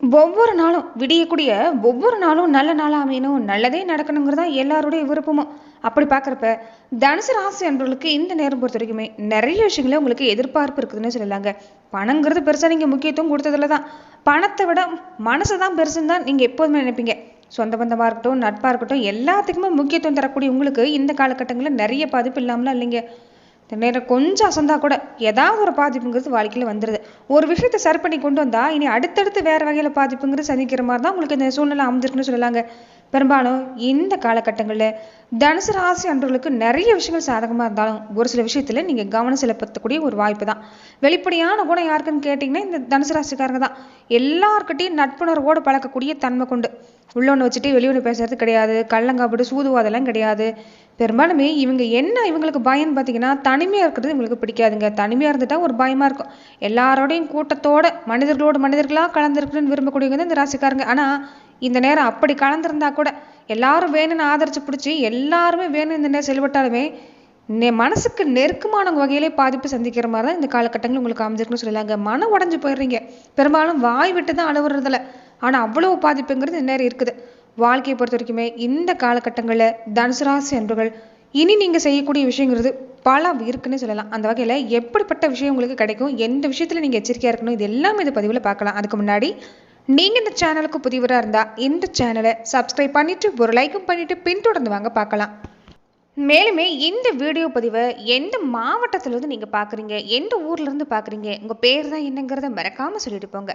ஒவ்வொரு நாளும் விடியக்கூடிய ஒவ்வொரு நாளும் நல்ல நாளாக அமையணும் நல்லதே நடக்கணுங்கிறது தான் எல்லாருடைய விருப்பமும். அப்படி பார்க்குறப்ப தனுசு ராசி அன்பர்களுக்கு இந்த நேரம் பொறுத்த வரைக்குமே நிறைய விஷயங்கள உங்களுக்கு எதிர்பார்ப்பு இருக்குதுன்னு சொல்லலாங்க. பணங்கிறது பெருசாக நீங்கள் முக்கியத்துவம் கொடுத்ததுல தான் பணத்தை விட மனசு தான் பெருசுன்னு தான் நீங்கள் எப்போதுமே நினைப்பீங்க. சொந்த பந்தமாக இருக்கட்டும் நட்பாக இருக்கட்டும் எல்லாத்துக்குமே முக்கியத்துவம் தரக்கூடிய உங்களுக்கு இந்த காலகட்டங்களில் நிறைய பாதிப்பு இல்லாமலாம் இல்லைங்க. நேரம் கொஞ்சம் அசந்தா கூட ஏதாவது ஒரு பாதிப்புங்கிறது வாழ்க்கையில் வந்துடுது ஒரு விஷயத்தை சரி பண்ணி கொண்டு வந்தால் இனி அடுத்தடுத்து வேறு வகையில் பாதிப்புங்கிறது சந்திக்கிற மாதிரி தான் உங்களுக்கு இந்த சூழ்நிலை அமைஞ்சிருக்குன்னு சொல்லலாங்க. பெரும்பாலும் இந்த காலகட்டங்களில் தனுசு ராசி அன்றவர்களுக்கு நிறைய விஷயங்கள் சாதகமாக இருந்தாலும் ஒரு சில விஷயத்தில் நீங்கள் கவனம் செலுத்தக்கூடிய ஒரு வாய்ப்பு தான். வெளிப்படையான குணம் யாருக்குன்னு கேட்டிங்கன்னா இந்த தனுசு ராசிக்காரங்க தான். எல்லாருக்கிட்டையும் நட்புணர்வோடு பழக்கக்கூடிய தன்மை கொண்டு உள்ளொன்று வச்சுட்டு வெளியொன்று பேசுறது கிடையாது. கள்ளங்காப்பிட்டு சூதுவாதெல்லாம் கிடையாது. பெரும்பாலுமே இவங்க என்ன இவங்களுக்கு பயம்னு பார்த்தீங்கன்னா தனிமையாக இருக்கிறது இவங்களுக்கு பிடிக்காதுங்க. தனிமையாக இருந்துட்டால் ஒரு பயமாக இருக்கும். எல்லாரோடையும் கூட்டத்தோட மனிதர்களோட மனிதர்களாக கலந்துருக்குன்னு விரும்பக்கூடியவங்க தான் இந்த ராசிக்காரங்க. ஆனால் இந்த நேரம் அப்படி கலந்துருந்தா கூட எல்லாரும் வேணும்னு ஆதரிச்சு பிடிச்சி எல்லாருமே வேணும் இந்த நேரம் செயல்பட்டாலுமே நெ மனசுக்கு நெருக்கமான வகையிலே பாதிப்பு சந்திக்கிற மாதிரி தான் இந்த காலகட்டங்கள் உங்களுக்கு அமைஞ்சிருக்குன்னு சொல்லலாங்க. மனம் உடஞ்சு போயிடுறீங்க. பெரும்பாலும் வாய் விட்டு தான் அழுவுறதில்ல. ஆனால் அவ்வளோ பாதிப்புங்கிறது இந்த நேரம் இருக்குது. வாழ்க்கையை பொறுத்த வரைக்குமே இந்த காலகட்டங்களில் தனுசு ராசி அன்பர்கள் இனி நீங்கள் செய்யக்கூடிய விஷயங்கிறது பல இருக்குன்னு சொல்லலாம். அந்த வகையில் எப்படிப்பட்ட விஷயம் உங்களுக்கு கிடைக்கும் எந்த விஷயத்தில் நீங்கள் எச்சரிக்கையாக இருக்கணும் இது எல்லாமே இந்த பதிவில் பார்க்கலாம். அதுக்கு முன்னாடி நீங்கள் இந்த சேனலுக்கு புதிவராக இருந்தால் இந்த சேனலை சப்ஸ்கிரைப் பண்ணிவிட்டு ஒரு லைக்கும் பண்ணிவிட்டு பின்தொடர்ந்து வாங்க பார்க்கலாம். மேலுமே இந்த வீடியோ பதிவை எந்த மாவட்டத்திலேருந்து நீங்கள் பார்க்குறீங்க எந்த ஊர்லேருந்து பார்க்குறீங்க உங்கள் பேர் தான் என்னங்கிறத மறக்காமல் சொல்லிட்டு போங்க.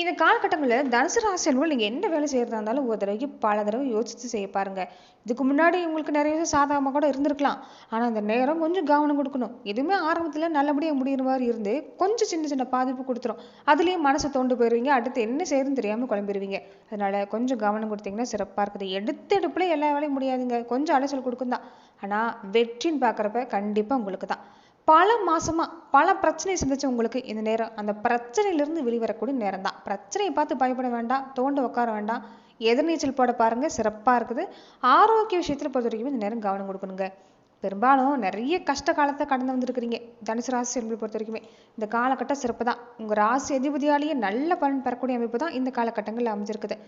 இந்த காலகட்டங்களில் தனுசு ராசி அன்பர்கள் நீங்கள் என்ன வேலை செய்கிறதா இருந்தாலும் ஒரு தடவைக்கு பல தடவை யோசித்து செய்ய பாருங்க. இதுக்கு முன்னாடி உங்களுக்கு நிறைய விஷயம் சாதகமாக கூட இருந்திருக்கலாம். ஆனால் அந்த நேரம் கொஞ்சம் கவனம் கொடுக்கணும். எதுவுமே ஆரம்பத்தில் நல்லபடியாக முடிகிற மாதிரி இருந்து கொஞ்சம் சின்ன சின்ன பாதிப்பு கொடுத்துரும். அதுலேயும் மனசை தோண்டு போயிடுவீங்க அடுத்து என்ன செய்யறதுன்னு தெரியாமல் குழம்பிடுவீங்க அதனால் கொஞ்சம் கவனம் கொடுத்தீங்கன்னா சிறப்பாக இருக்குது. எடுத்த எடுப்பில் எல்லா வேலையும் முடியாதுங்க. கொஞ்சம் அலைச்சல் கொடுக்கும் தான் ஆனால் வெற்றின்னு பார்க்குறப்ப கண்டிப்பாக உங்களுக்கு தான். பல மாசமா பல பிரச்சனையை சந்திச்ச உங்களுக்கு இந்த நேரம் அந்த பிரச்சனையிலிருந்து வெளிவரக்கூடிய நேரம் தான் பிரச்சனையை பார்த்து பயப்பட வேண்டாம் தோண்டு உட்கார வேண்டாம். எதிர்நீச்சல் போட பாருங்க சிறப்பா இருக்குது. ஆரோக்கிய விஷயத்துல பொறுத்த வரைக்கும் இந்த நேரம் கவனம் கொடுக்கணுங்க. பெரும்பாலும் நிறைய கஷ்ட காலத்தை கடந்து வந்திருக்கிறீங்க. தனுசு ராசி என்பதை பொறுத்த வரைக்குமே இந்த காலகட்டம் சிறப்பு தான் உங்கள் ராசி அதிபதியாலேயே நல்ல பலன் பெறக்கூடிய அமைப்பு தான் இந்த காலகட்டங்களில் அமைஞ்சிருக்குது.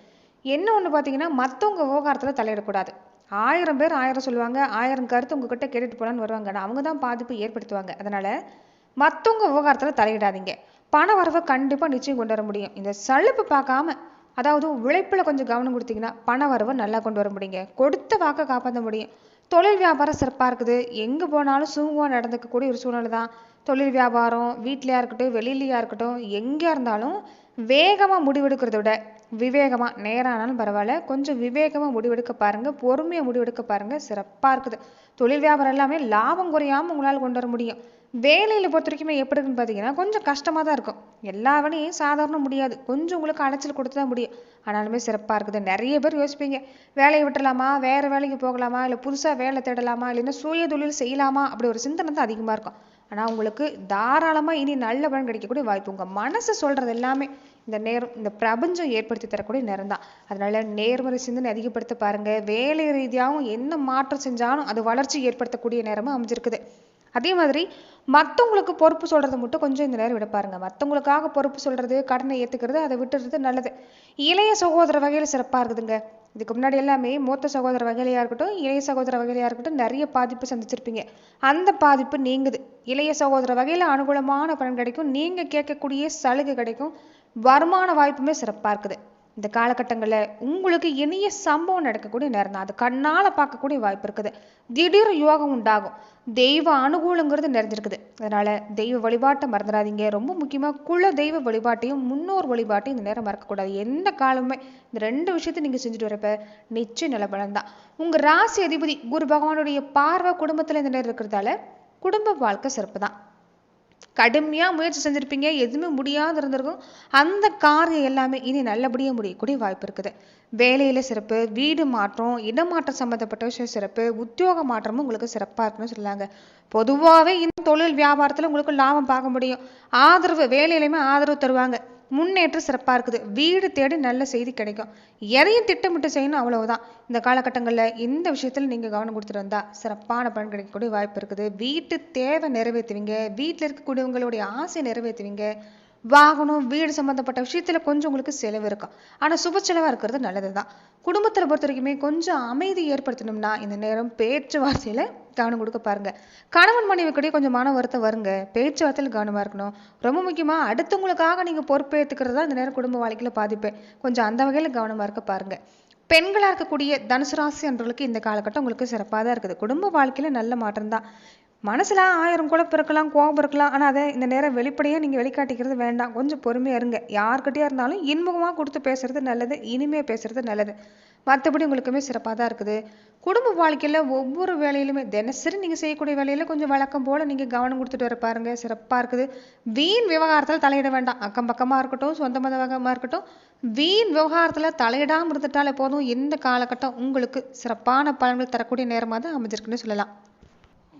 என்ன ஒன்று பார்த்தீங்கன்னா மற்றவங்க விவகாரத்தில் தலையிடக்கூடாது. ஆயிரம் பேர் ஆயிரம் சொல்லுவாங்க ஆயிரம் கருத்து உங்ககிட்ட கேட்டுட்டு போலான்னு வருவாங்க. ஆனால் அவங்க தான் பாதிப்பு ஏற்படுத்துவாங்க. அதனால மற்றவங்க விவகாரத்தில் தலையிடாதீங்க. பண வரவை கண்டிப்பாக நிச்சயம் கொண்டு வர முடியும். இந்த சலுப்பு பார்க்காம அதாவது உழைப்பில் கொஞ்சம் கவனம் கொடுத்தீங்கன்னா பண வரவை நல்லா கொண்டு வர முடியுங்க. கொடுத்த வாக்கை காப்பாற்ற முடியும். தொழில் வியாபாரம் சிறப்பாக இருக்குது. எங்கே போனாலும் சுமூகமாக நடந்துக்கக்கூடிய ஒரு சூழ்நிலை தான் தொழில் வியாபாரம் வீட்லையா இருக்கட்டும் வெளியிலையா இருக்கட்டும் எங்கே இருந்தாலும் வேகமாக முடிவெடுக்கிறத விட விவேகமாக நேரானாலும் பரவாயில்ல. கொஞ்சம் விவேகமாக முடிவெடுக்க பாருங்கள் பொறுமையாக முடிவெடுக்க பாருங்கள் சிறப்பாக இருக்குது. தொழில் வியாபாரம் எல்லாமே லாபம் குறையாமல் உங்களால் கொண்டு வர முடியும். வேலையில் பொறுத்த வரைக்குமே எப்படி இருக்குன்னு பார்த்தீங்கன்னா கொஞ்சம் கஷ்டமாக தான் இருக்கும். எல்லா வேலையும் சாதாரண முடியாது. கொஞ்சம் உங்களுக்கு அலைச்சல் கொடுத்து தான் முடியும். ஆனாலுமே சிறப்பாக இருக்குது. நிறைய பேர் யோசிப்பீங்க வேலையை விட்டுலாமா வேறு வேலைக்கு போகலாமா? இல்லை புதுசாக வேலை தேடலாமா? இல்லைன்னா சுய தொழில் செய்யலாமா? அப்படி ஒரு சிந்தனை தான் அதிகமாக இருக்கும். ஆனால் உங்களுக்கு தாராளமாக இனி நல்ல பலன் கிடைக்கக்கூடிய வாய்ப்பு. உங்கள் மனசு சொல்கிறது எல்லாமே இந்த நேரம் இந்த பிரபஞ்சம் ஏற்படுத்தி தரக்கூடிய நேரம் தான். அதனால நேர்மறை சிந்தனை அதிகப்படுத்த பாருங்க. வேலை ரீதியாகவும் என்ன மாற்றம் செஞ்சாலும் அது வளர்ச்சி ஏற்படுத்தக்கூடிய நேரமும் அமைஞ்சிருக்குது. அதே மாதிரி மற்றவங்களுக்கு பொறுப்பு சொல்கிறது மட்டும் கொஞ்சம் இந்த நேரம் விட பாருங்க. மற்றவங்களுக்காக பொறுப்பு சொல்கிறது கடனை ஏற்றுக்கிறது அதை விட்டுறது நல்லது. இளைய சகோதர வகையில் சிறப்பாக இருக்குதுங்க. இதுக்கு முன்னாடி எல்லாமே மூத்த சகோதர வகையிலையாக இருக்கட்டும் இளைய சகோதர வகையிலையாக இருக்கட்டும் நிறைய பாதிப்பு சந்திச்சிருப்பீங்க. அந்த பாதிப்பு நீங்குது. இளைய சகோதர வகையில் அனுகூலமான பலன் கிடைக்கும். நீங்கள் கேட்கக்கூடிய சலுகை கிடைக்கும். வருமான வாய்ப்புமே சிறப்பாக இருக்குது. இந்த காலகட்டங்களில் உங்களுக்கு இனிய சம்பவம் நடக்கக்கூடிய நேரம் தான் அது கண்ணால் பார்க்கக்கூடிய வாய்ப்பு இருக்குது. திடீர் யோகம் உண்டாகும். தெய்வ அனுகூலங்கிறது நிறைஞ்சிருக்குது. அதனால தெய்வ வழிபாட்டை மறந்துடாதீங்க. ரொம்ப முக்கியமாக குல தெய்வ வழிபாட்டையும் முன்னோர் வழிபாட்டையும் இந்த நேரம் மறக்கக்கூடாது. எந்த காலமுமே இந்த ரெண்டு விஷயத்தையும் நீங்கள் செஞ்சுட்டு வரப்ப நிச்சய நல்ல தான் உங்கள் ராசி அதிபதி குரு பகவானுடைய பார்வை குடும்பத்தில் இந்த நேரம் இருக்கிறதால குடும்ப வாழ்க்கை சிறப்பு தான் கடுமையாக முயற்சி செஞ்சுருப்பீங்க எதுவுமே முடியாத இருந்திருக்கும். அந்த காரியம் எல்லாமே இனி நல்லபடியாக முடியக்கூடிய வாய்ப்பு இருக்குது. வேலையில் சிறப்பு வீடு மாற்றம் இடமாற்றம் சம்மந்தப்பட்ட விஷயம் சிறப்பு உத்தியோக மாற்றமும் உங்களுக்கு சிறப்பாக இருக்குன்னு சொல்லாங்க பொதுவாகவே இந்த தொழில் வியாபாரத்தில் உங்களுக்கு லாபம் பார்க்க முடியும். ஆதரவு வேலையிலையுமே ஆதரவு தருவாங்க. முன்னேற்றம் சிறப்பாக இருக்குது. வீடு தேடி நல்ல செய்தி கிடைக்கும். எதையும் திட்டமிட்டு செய்யணும் அவ்வளவுதான். இந்த காலகட்டங்களில் இந்த விஷயத்தில் நீங்கள் கவனம் கொடுத்துட்டு வந்தா சிறப்பான பலன் கிடைக்கக்கூடிய வாய்ப்பு இருக்குது. வீட்டு தேவை நிறைவேற்றுவீங்க. வீட்டில் இருக்கக்கூடியவங்களுடைய ஆசையை நிறைவேற்றுவீங்க. வாகனம் வீடு சம்மந்தப்பட்ட விஷயத்தில் கொஞ்சம் உங்களுக்கு செலவு இருக்கும். ஆனால் சுப செலவாக இருக்கிறது நல்லது தான் குடும்பத்தில் பொறுத்த வரைக்குமே கொஞ்சம் அமைதி ஏற்படுத்தணும்னா இந்த நேரம் பேச்சுவார்த்தையில் கவனம் கொடுக்க பாருங்க. கணவன் மனைவி கூட கொஞ்சம் மன வருத்தம் வருங்க. பேச்சுவார்த்தையில் கவனமாக இருக்கணும். ரொம்ப முக்கியமாக அடுத்தவங்களுக்காக நீங்கள் பொறுப்பேற்றுக்கிறது தான் இந்த நேரம் குடும்ப வாழ்க்கையில் பாதிப்பு கொஞ்சம் அந்த வகையில் கவனமாக இருக்க பாருங்க. பெண்களாக இருக்கக்கூடிய தனுசு ராசி என்றவர்களுக்கு இந்த காலகட்டம் உங்களுக்கு சிறப்பாக தான் இருக்குது. குடும்ப வாழ்க்கையில் நல்ல மாற்றம் தான் மனசில் ஆயிரம் குழப்பம் இருக்கலாம் கோபம் இருக்கலாம் ஆனால் அதை இந்த நேரம் வெளிப்படையாக நீங்கள் வெளிக்காட்டிக்கிறது வேண்டாம். கொஞ்சம் பொறுமையாக இருங்க. யார்கிட்டயா இருந்தாலும் இன்முகமாக கொடுத்து பேசுறது நல்லது இனிமே பேசுறது நல்லது. மற்றபடி உங்களுக்குமே சிறப்பாக தான் இருக்குது. குடும்ப வாழ்க்கையில் ஒவ்வொரு வேலையிலுமே தினசரி நீங்கள் செய்யக்கூடிய வேலையில் கொஞ்சம் வழக்கம் போல் நீங்கள் கவனம் கொடுத்துட்டு வர பாருங்க. சிறப்பாக இருக்குது. வீண் விவகாரத்தில் தலையிட வேண்டாம். அக்கம் பக்கமாக இருக்கட்டும் சொந்த மதமாக இருக்கட்டும் வீண் விவகாரத்தில் தலையிடாமல் இருந்துட்டாலே போதும். இந்த காலகட்டம் உங்களுக்கு சிறப்பான பலன்கள் தரக்கூடிய நேரமாக தான் அமைஞ்சிருக்குன்னு சொல்லலாம்.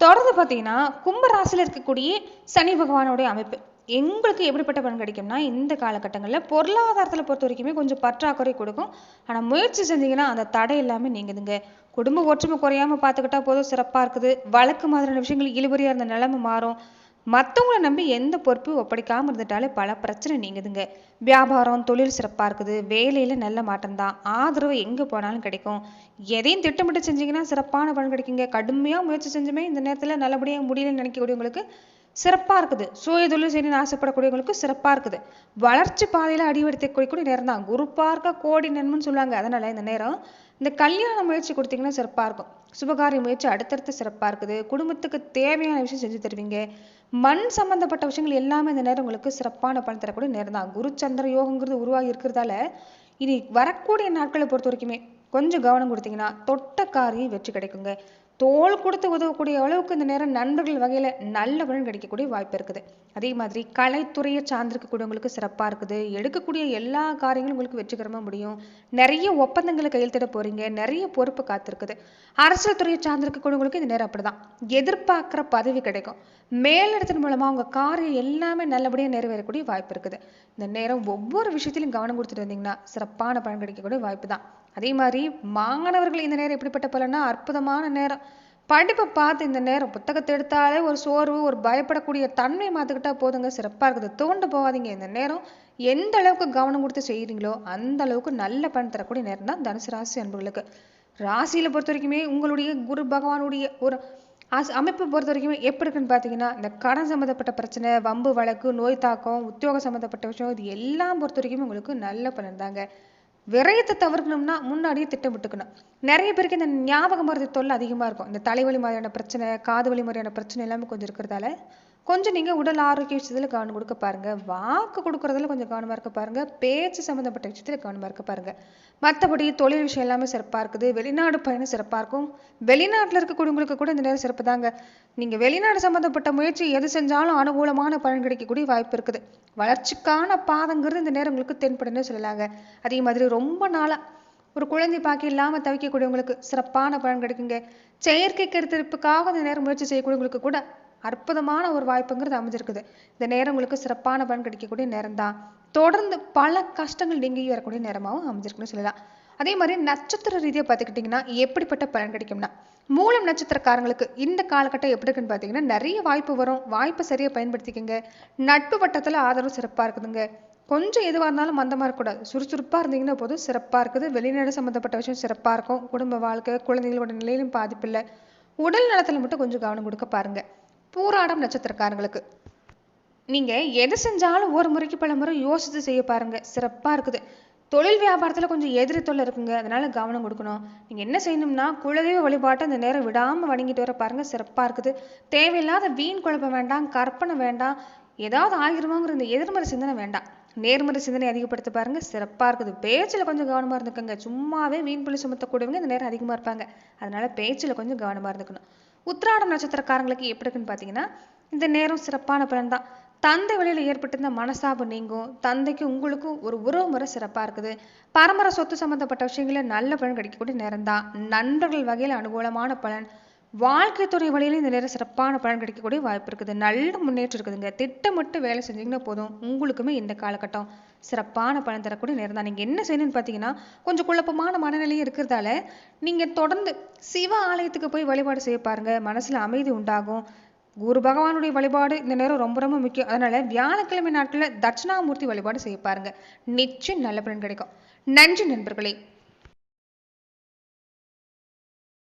தொடர்ந்து பார்த்தீங்கன்னா கும்பராசியில் இருக்கக்கூடிய சனி பகவானுடைய அமைப்பு. எங்களுக்கு எப்படிப்பட்ட பலன் கிடைக்கும்னா இந்த காலகட்டங்களில் பொருளாதாரத்தில் பொறுத்த வரைக்குமே கொஞ்சம் பற்றாக்குறை கொடுக்கும். ஆனால் முயற்சி செஞ்சீங்கன்னா அந்த தடை எல்லாமே நீங்குதுங்க. குடும்ப ஒற்றுமை குறையாம பார்த்துக்கிட்டா போதும் சிறப்பாக இருக்குது. வழக்கு மாதிரியான விஷயங்கள் இழுபறியாக இருந்த நிலைமை மாறும். மற்றவங்கள நம்பி எந்த பொறுப்பு ஒப்படைக்காமல் இருந்துட்டாலே பல பிரச்சனை நீங்குதுங்க. வியாபாரம் தொழில் சிறப்பாக இருக்குது. வேலையில் நல்ல மாற்றம் தான் ஆதரவு எங்கே போனாலும் கிடைக்கும். எதையும் திட்டமிட்டு செஞ்சீங்கன்னா சிறப்பான பலன் கிடைக்குங்க. கடுமையாக முயற்சி செஞ்சுமே இந்த நேரத்தில் நல்லபடியாக முடியலன்னு நினைக்கக்கூடியவங்களுக்கு சிறப்பாக இருக்குது. சுய தொழில் செய்யணும்னு ஆசைப்படக்கூடியவங்களுக்கு சிறப்பாக இருக்குது. வளர்ச்சி பாதையில் அடிவெடுத்து கூடிய நேரம் தான். குரு பார்க்க கோடி நன்மைன்னு சொல்லுவாங்க. அதனால் இந்த நேரம் இந்த கல்யாண முயற்சி கொடுத்தீங்கன்னா சிறப்பாக இருக்கும். சுபகாரிய முயற்சி அடுத்தடுத்து சிறப்பாக இருக்குது. குடும்பத்துக்கு தேவையான விஷயம் செஞ்சு தருவீங்க. மண் சம்பந்தப்பட்ட விஷயங்கள் எல்லாமே இந்த நேரம் உங்களுக்கு சிறப்பான பலன் தரக்கூடிய நேரம் தான். குரு சந்திர யோகங்கிறது உருவாகி இருக்கிறதால இனி வரக்கூடிய நாட்களை பொறுத்த வரைக்குமே கொஞ்சம் கவனம் கொடுத்தீங்கன்னா தொட்ட காரியம் வெற்றி கிடைக்குங்க. தோல் கொடுத்து உதவக்கூடிய அளவுக்கு இந்த நேரம் நண்பர்கள் வகையில் நல்ல பலன் கிடைக்கக்கூடிய வாய்ப்பு இருக்குது. அதே மாதிரி கலைத்துறையை சார்ந்திருக்கக்கூடியவங்களுக்கு சிறப்பாக இருக்குது. எடுக்கக்கூடிய எல்லா காரியங்களும் உங்களுக்கு வெற்றிகரமாக முடியும். நிறைய ஒப்பந்தங்களை கையெழுத்திட போகிறீங்க நிறைய பொறுப்பு காத்திருக்குது. அரசியல் துறையை சார்ந்திருக்கக்கூடியவங்களுக்கு இந்த நேரம் அப்படிதான். எதிர்பார்க்குற பதவி கிடைக்கும். மேலிடத்தின் மூலமாக உங்கள் காரியம் எல்லாமே நல்லபடியாக நிறைவேறக்கூடிய வாய்ப்பு இருக்குது. இந்த நேரம் ஒவ்வொரு விஷயத்திலும் கவனம் கொடுத்துட்டு வந்தீங்கன்னா சிறப்பான பலன் கிடைக்கக்கூடிய வாய்ப்பு தான் அதே மாதிரி மாணவர்கள் இந்த நேரம் எப்படிப்பட்ட பலன்னா அற்புதமான நேரம். படிப்பை பார்த்து இந்த நேரம் புத்தகத்தை எடுத்தாலே ஒரு சோர்வு ஒரு பயப்படக்கூடிய தன்மையை மாற்றிக்கிட்டா போதுங்க. சிறப்பாக இருக்குது. தோண்டு போகாதீங்க. இந்த நேரம் எந்த அளவுக்கு கவனம் கொடுத்து செய்கிறீங்களோ அந்த அளவுக்கு நல்ல பலன் தரக்கூடிய நேரம் தான் தனுசு ராசி அன்புகளுக்கு ராசியில் பொறுத்த வரைக்குமே உங்களுடைய குரு பகவானுடைய ஒரு அஸ் அமைப்பை பொறுத்த வரைக்குமே எப்படி இருக்குன்னு பார்த்தீங்கன்னா இந்த கடன் சம்மந்தப்பட்ட பிரச்சனை வம்பு வழக்கு நோய் தாக்கம் உத்தியோகம் சம்மந்தப்பட்ட விஷயம் இது எல்லாம் பொறுத்த வரைக்குமே உங்களுக்கு நல்ல பலன் தாங்க. விரயத்தை தவிர்க்கணும்னா முன்னாடியே திட்டமிட்டுக்கணும் நிறைய பேருக்கு இந்த ஞாபகம் மருதி தொல்லை அதிகமாக இருக்கும். இந்த தலைவலி மாதிரியான பிரச்சனை காது வலி மாதிரியான பிரச்சனை எல்லாமே கொஞ்சம் இருக்கிறதால கொஞ்சம் நீங்கள் உடல் ஆரோக்கிய விஷயத்தில் கவனம் கொடுக்க பாருங்கள் வாக்கு கொடுக்குறதுல கொஞ்சம் கவனமாக இருக்க பாருங்கள் பேச்சு சம்மந்தப்பட்ட விஷயத்தில் கவனமாக இருக்க பாருங்கள் மற்றபடி தொழில் விஷயம் எல்லாமே சிறப்பாக இருக்குது. வெளிநாடு பயணம் சிறப்பாக இருக்கும். வெளிநாட்டில் இருக்கக்கூடியவங்களுக்கு கூட இந்த நேரம் சிறப்பு தாங்க. நீங்கள் வெளிநாடு சம்மந்தப்பட்ட முயற்சி எது செஞ்சாலும் அனுகூலமான பலன் கிடைக்கக்கூடிய வாய்ப்பு இருக்குது. வளர்ச்சிக்கான பாதங்கிறது இந்த நேரம் உங்களுக்கு தென்படுன்னு சொல்லலாங்க. அதே மாதிரி ரொம்ப நாளாக ஒரு குழந்தை பாக்கி இல்லாமல் தவிக்கக்கூடியவங்களுக்கு சிறப்பான பலன் கிடைக்குங்க. செயற்கை கருத்தரிப்புக்காக இந்த நேரம் முயற்சி செய்யக்கூடியவங்களுக்கு கூட அற்புதமான ஒரு வாய்ப்புங்கிறது அமைஞ்சிருக்குது. இந்த நேரம் உங்களுக்கு சிறப்பான பலன் கிடைக்கக்கூடிய நேரம் தான் தொடர்ந்து பல கஷ்டங்கள் நீங்கி வரக்கூடிய நேரமாகவும் அமைஞ்சிருக்குன்னு சொல்லலாம். அதே மாதிரி நட்சத்திர ரீதியாக பார்த்துக்கிட்டிங்கன்னா எப்படிப்பட்ட பலன் கிடைக்கும்னா மூலம் நட்சத்திரக்காரங்களுக்கு இந்த காலகட்டம் எப்படி இருக்குன்னு பார்த்தீங்கன்னா நிறைய வாய்ப்பு வரும். வாய்ப்பை சரியாக பயன்படுத்திக்கங்க. நட்பு வட்டத்தில் ஆதரவு சிறப்பாக இருக்குதுங்க. கொஞ்சம் எதுவாக இருந்தாலும் மந்தமாக இருக்கக்கூடாது சுறுசுறுப்பாக இருந்தீங்கன்னா போதும் சிறப்பாக இருக்குது. வெளிநாடு சம்மந்தப்பட்ட விஷயம் சிறப்பாக இருக்கும். குடும்ப வாழ்க்கை குழந்தைகளோட நிலையிலும் பாதிப்பு இல்லை. உடல் நலத்தில் மட்டும் கொஞ்சம் கவனம் கொடுக்க பாருங்கள் பூராடம் நட்சத்திரக்காரங்களுக்கு. நீங்க எது செஞ்சாலும் ஒரு முறைக்கு பல முறை யோசித்து செய்ய பாருங்க. சிறப்பா இருக்குது. தொழில் வியாபாரத்தில் கொஞ்சம் எதிரி தொல்லை இருக்குங்க. அதனால கவனம் கொடுக்கணும். நீங்க என்ன செய்யணும்னா குலதெய்வ வழிபாட்டை இந்த நேரம் விடாம வணங்கிட்டு வர பாருங்க. சிறப்பா இருக்குது. தேவையில்லாத வீண் குழப்பம் வேண்டாம் கற்பனை வேண்டாம். ஏதாவது ஆகிருமாங்கிற இந்த எதிர்மறை சிந்தனை வேண்டாம். நேர்மறை சிந்தனை அதிகப்படுத்த பாருங்க. சிறப்பா இருக்குது. பேச்சில் கொஞ்சம் கவனமா இருந்துக்கோங்க. சும்மாவே வீண் புள்ளி சுமத்தக்கூடியவங்க இந்த நேரம் அதிகமா இருப்பாங்க. அதனால பேச்சில் கொஞ்சம் கவனமா இருந்துக்கணும். உத்திராடம் நட்சத்திரக்காரங்களுக்கு எப்படி இருக்குன்னு பார்த்தீங்கன்னா இந்த நேரம் சிறப்பான பலன் தான். தந்தை வழியில் ஏற்பட்டிருந்த மனசாபம் நீங்கும். தந்தைக்கு உங்களுக்கும் ஒரு உறவு முறை சிறப்பாக இருக்குது. பரம்பரை சொத்து சம்மந்தப்பட்ட விஷயங்களில் நல்ல பலன் கிடைக்கக்கூடிய நேரம் தான். நண்பர்கள் வகையில் அனுகூலமான பலன். வாழ்க்கை துறை வழியில் இந்த நேரம் சிறப்பான பலன் கிடைக்கக்கூடிய வாய்ப்பு இருக்குது. நல்ல முன்னேற்றம் இருக்குதுங்க. திட்டமிட்டு வேலை செஞ்சீங்கன்னா போதும். உங்களுக்குமே இந்த காலகட்டம் சிறப்பான பலன் தரக்கூடிய நேரம் தான். நீங்கள் என்ன செய்யணும்னு பார்த்தீங்கன்னா கொஞ்சம் குழப்பமான மனநிலையும் இருக்கிறதால நீங்கள் தொடர்ந்து சிவ ஆலயத்துக்கு போய் வழிபாடு செய்ய பாருங்க. மனசில் அமைதி உண்டாகும். குரு பகவானுடைய வழிபாடு இந்த நேரம் ரொம்ப ரொம்ப முக்கியம். அதனால வியாழக்கிழமை நாட்களில் தட்சிணாமூர்த்தி வழிபாடு செய்ய பாருங்க. நிச்சயம் நல்ல பலன் கிடைக்கும். நன்றி நண்பர்களே.